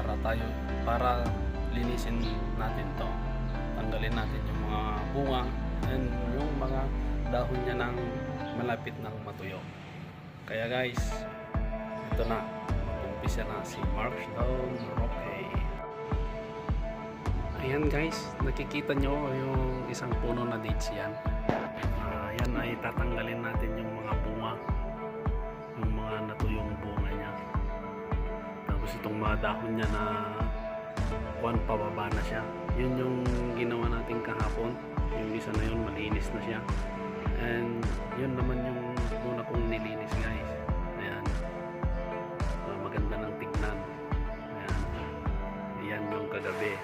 para tayo para linisin natin to. Tanggalin natin yung mga bunga and yung mga dahon niya ng malapit ng matuyo. Kaya guys ito na. Umpisa na si Markdown. Roque ayan guys nakikita nyo yung isang puno na dates yan. Ah, yan ay tatanggalin natin mga dahon niya na kuwan pababa na siya. Yun yung ginawa natin kahapon. Yung isa na yun malinis na siya. And yun naman yung una kong nilinis guys. Ayan. Ah, maganda ng tignan. Ayan. Ayan yung kagabi.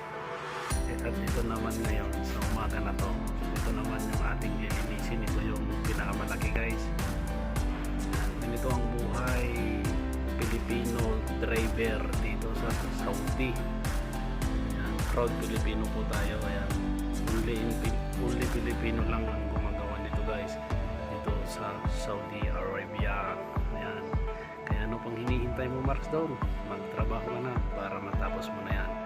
Eh, at ito naman ngayon sa umaga na to ito naman yung ating lilinisin. Ito yung pinakamalaki guys. Ganito ang buhay. Filipino driver dito sa Saudi. Ayan, proud Filipino po tayo ayan only, only Filipino lang ang gumagawa nito guys. Dito sa Saudi Arabia. Ayan. Kaya ano pang hinihintay mo Marks doon? Magtrabaho ka na para matapos mo na yan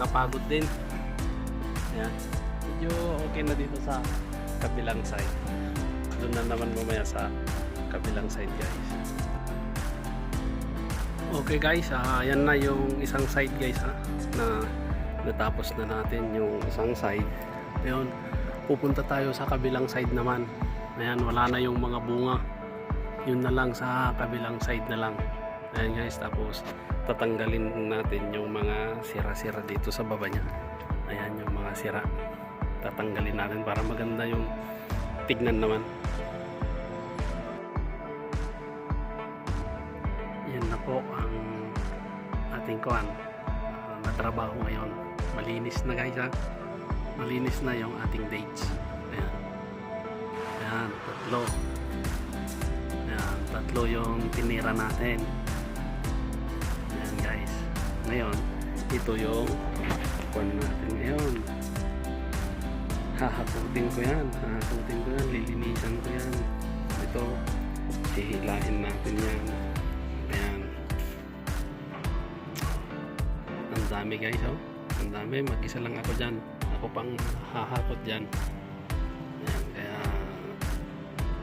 nakakapagod din. Yan. Medyo okay na dito sa kabilang side. Doon na naman mamaya sa kabilang side, guys. Okay guys, ah, yan na yung isang side guys ha, na natapos na natin yung isang side. Ngayon, pupunta tayo sa kabilang side naman. Ayan, wala na yung mga bunga. Yun na lang sa kabilang side na lang. Ayan guys, tapos tatanggalin natin yung mga sira-sira dito sa baba niya. Ayan yung mga sira. Tatanggalin natin para maganda yung tignan naman. Yan na po ang ating kuan uh, na trabaho ngayon. Malinis na guys ha. Malinis na yung ating dates. Ayan. Ayan, tatlo. Ayan, tatlo yung tinira natin. Ngayon, ito yung kuan natin ngayon. hahakutin ko yan hahakutin ko yan lilinisan ko yan. Ito hihilahin natin yan. Ayan. Ang dami guys oh. Ang dami. Mag isa lang ako dyan. Ako pang hahakot dyan. Ayan kaya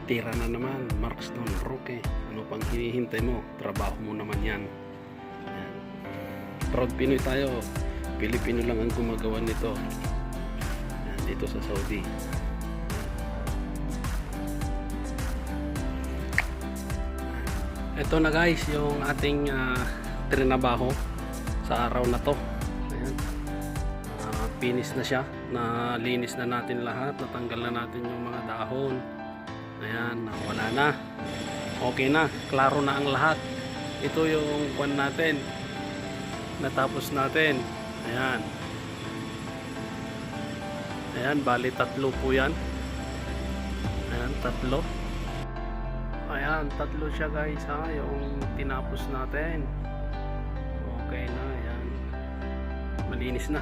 tira na naman. Marks doon roke ano pang hinihintay mo? Trabaho mo naman yan. Proud Pinoy tayo. Pilipino lang ang gumagawa nito. Dito sa Saudi. Ito na guys yung ating ah, trinabaho sa araw na to. Ayan. Ah, finish na siya. Na linis na natin lahat. Natanggal na natin yung mga dahon. Ayan wala na. Okay na. Klaro na ang lahat. Ito yung kwan natin natapos natin. Ayan. Ayan bali tatlo po yan. Ayan tatlo. Ayan tatlo siya guys ha yung tinapos natin. Okay na ayan. Malinis na